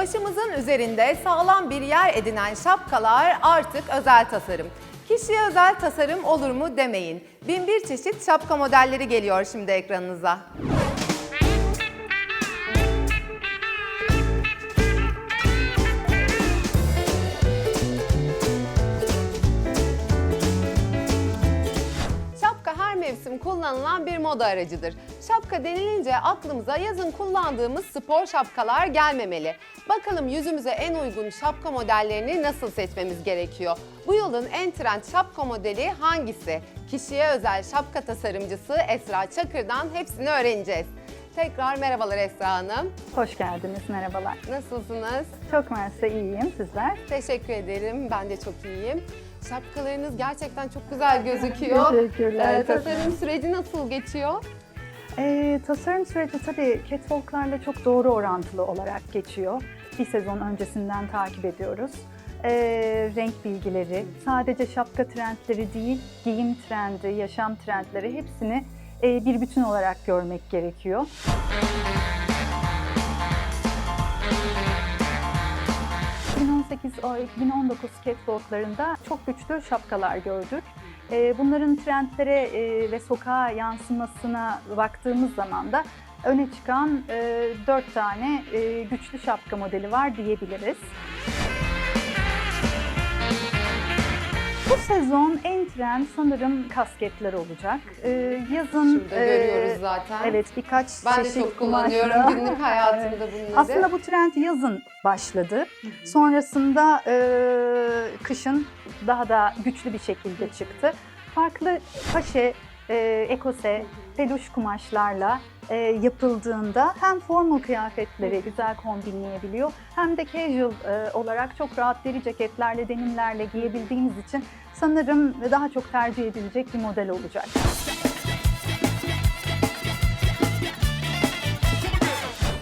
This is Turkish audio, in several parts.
Başımızın üzerinde sağlam bir yer edinen şapkalar artık özel tasarım. Kişiye özel tasarım olur mu demeyin. Bin bir çeşit şapka modelleri geliyor şimdi ekranınıza. Şapka her mevsim kullanılan bir moda aracıdır. Şapka denilince aklımıza yazın kullandığımız spor şapkalar gelmemeli. Bakalım yüzümüze en uygun şapka modellerini nasıl seçmemiz gerekiyor? Bu yılın en trend şapka modeli hangisi? Kişiye özel şapka tasarımcısı Esra Çakır'dan hepsini öğreneceğiz. Tekrar merhabalar Esra Hanım. Hoş geldiniz, merhabalar. Nasılsınız? Çok mersi, iyiyim. Sizler? Teşekkür ederim. Ben de çok iyiyim. Şapkalarınız gerçekten çok güzel gözüküyor. Teşekkürler. Ee, tasarım süreci nasıl geçiyor? Ee, tasarım süreci tabii catwalklarla çok doğru orantılı olarak geçiyor. Bir sezon öncesinden takip ediyoruz. Ee, renk bilgileri, sadece şapka trendleri değil, giyim trendi, yaşam trendleri hepsini e, bir bütün olarak görmek gerekiyor. o 2019 catwalklarında çok güçlü şapkalar gördük. Ee, Bunların trendlere e, ve sokağa yansımasına baktığımız zaman da öne çıkan e, dört tane e, güçlü şapka modeli var diyebiliriz. Sezon en trend sanırım kasketler olacak. Ee, yazın Şurada görüyoruz zaten. Evet birkaç Ben de çeşit çok kullanıyorum kumaşla. günlük hayatımda bunları. Aslında bu trend yazın başladı. Sonrasında e, kışın daha da güçlü bir şekilde çıktı. Farklı paşe, e, ekose, peluş kumaşlarla e, yapıldığında hem formal kıyafetleri güzel kombinleyebiliyor hem de casual e, olarak çok rahat deri ceketlerle, denimlerle giyebildiğimiz için sanırım daha çok tercih edilecek bir model olacak.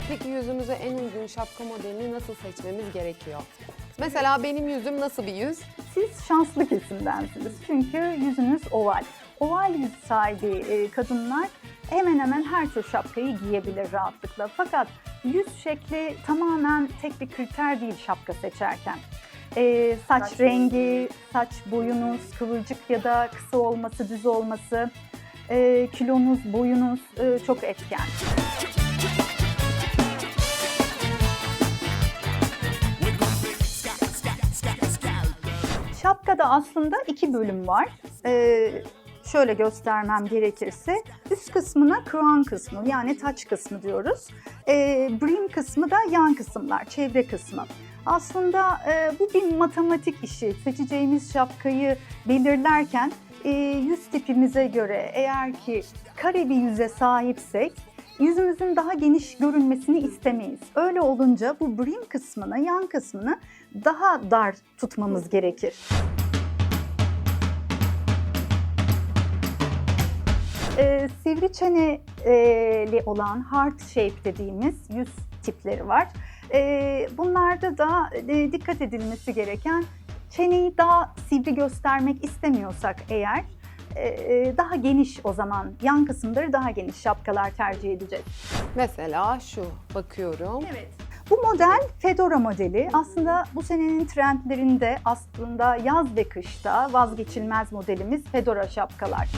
Peki yüzümüze en uygun şapka modelini nasıl seçmemiz gerekiyor? Mesela benim yüzüm nasıl bir yüz? Siz şanslı kesimdensiniz çünkü yüzünüz oval. Oval yüz sahibi e, kadınlar hemen hemen her tür şapkayı giyebilir rahatlıkla. Fakat yüz şekli tamamen tek bir kriter değil şapka seçerken. E, saç, Saç rengi, saç boyunuz, kıvırcık ya da kısa olması, düz olması, e, kilonuz, boyunuz e, çok etken. Şapkada aslında iki bölüm var. Ee, şöyle göstermem gerekirse üst kısmına crown kısmı yani taç kısmı diyoruz. Ee, brim kısmı da yan kısımlar, çevre kısmı. Aslında e, bu bir matematik işi. Seçeceğimiz şapkayı belirlerken e, yüz tipimize göre eğer ki kare bir yüze sahipsek yüzümüzün daha geniş görünmesini istemeyiz. Öyle olunca bu brim kısmını, yan kısmını daha dar tutmamız gerekir. Ee, sivri çeneli olan heart shape dediğimiz yüz tipleri var. Ee, bunlarda da e, dikkat edilmesi gereken çeneyi daha sivri göstermek istemiyorsak eğer e, daha geniş o zaman yan kısımları daha geniş şapkalar tercih edeceğiz. Mesela şu bakıyorum. Evet. Bu model Fedora modeli. Aslında bu senenin trendlerinde aslında yaz ve kışta vazgeçilmez modelimiz Fedora şapkalar.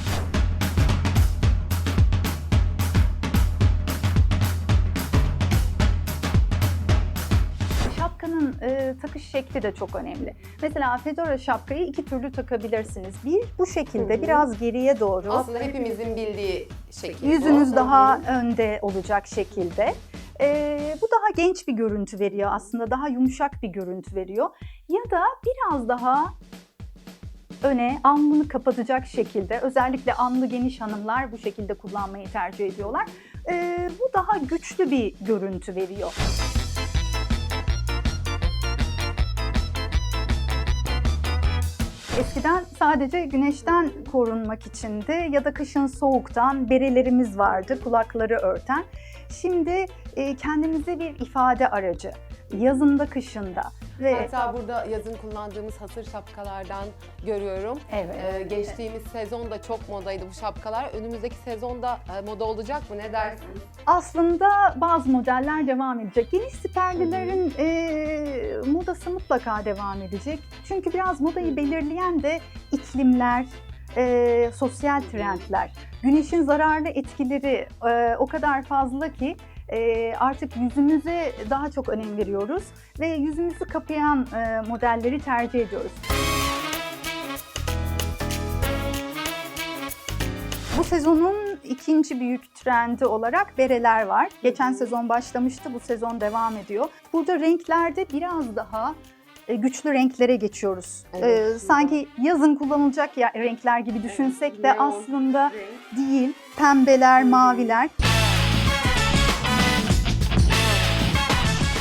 E, takış şekli de çok önemli. Mesela Fedora şapkayı iki türlü takabilirsiniz. Bir bu şekilde Hı hı. biraz geriye doğru. Aslında hepimizin bildiği şekil bu. Yüzünüz Hı daha hı. önde olacak şekilde. Ee, bu daha genç bir görüntü veriyor aslında, daha yumuşak bir görüntü veriyor. Ya da biraz daha öne alnını kapatacak şekilde, özellikle alnı geniş hanımlar bu şekilde kullanmayı tercih ediyorlar. Ee, bu daha güçlü bir görüntü veriyor. Eskiden sadece güneşten korunmak için de ya da kışın soğuktan berelerimiz vardı, kulakları örten. Şimdi kendimize bir ifade aracı, yazında kışında Ve Hatta burada yazın kullandığımız hasır şapkalardan görüyorum. Evet. Ee, geçtiğimiz sezon da çok modaydı bu şapkalar. Önümüzdeki sezonda e, moda olacak mı? Ne dersiniz? aslında bazı modeller devam edecek. Geniş siperlilerin e, modası mutlaka devam edecek. Çünkü biraz modayı belirleyen de iklimler, e, sosyal trendler. Güneşin zararlı etkileri e, o kadar fazla ki e, artık yüzümüze daha çok önem veriyoruz ve yüzümüzü kapayan e, modelleri tercih ediyoruz. Bu sezonun ikinci büyük trendi olarak bereler var. Geçen sezon başlamıştı, bu sezon devam ediyor. Burada renklerde biraz daha e, güçlü renklere geçiyoruz. Evet. E, sanki yazın kullanılacak ya, renkler gibi düşünsek de aslında değil. Pembeler, maviler.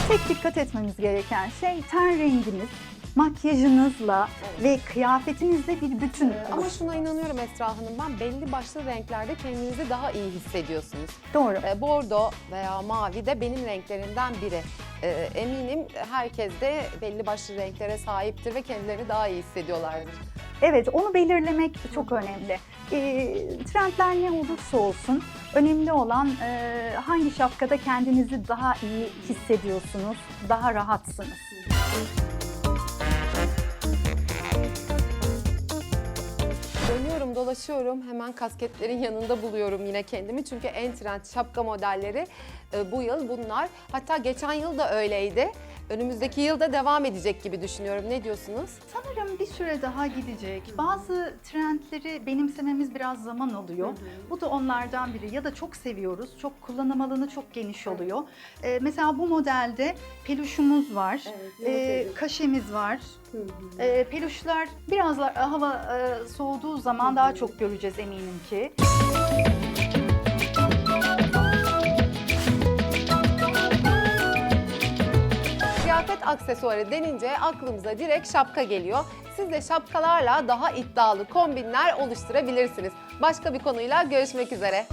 Tek dikkat etmemiz gereken şey ten renginiz makyajınızla ve kıyafetinizle bir bütün. Ama şuna inanıyorum Esra Hanım ben belli başlı renklerde kendinizi daha iyi hissediyorsunuz. Doğru. E, bordo veya mavi de benim renklerimden biri. E, eminim herkes de belli başlı renklere sahiptir ve kendilerini daha iyi hissediyorlardır. Evet, onu belirlemek çok önemli. E, trendler ne olursa olsun, önemli olan e, hangi şapkada kendinizi daha iyi hissediyorsunuz, daha rahatsınız. Dönüyorum dolaşıyorum hemen kasketlerin yanında buluyorum yine kendimi. Çünkü en trend şapka modelleri e, bu yıl bunlar. Hatta geçen yıl da öyleydi. Önümüzdeki yılda devam edecek gibi düşünüyorum. Ne diyorsunuz? Sanırım bir süre daha gidecek. Bazı trendleri benimsememiz biraz zaman alıyor. Bu da onlardan biri. Ya da çok seviyoruz, çok kullanım alanı çok geniş oluyor. E, mesela bu modelde peluşumuz var, e, kaşemiz var. E, peluşlar biraz da hava e, soğuduğu zaman daha çok göreceğiz eminim ki. Kıyafet aksesuarı denince aklımıza direkt şapka geliyor. Siz de şapkalarla daha iddialı kombinler oluşturabilirsiniz. Başka bir konuyla görüşmek üzere.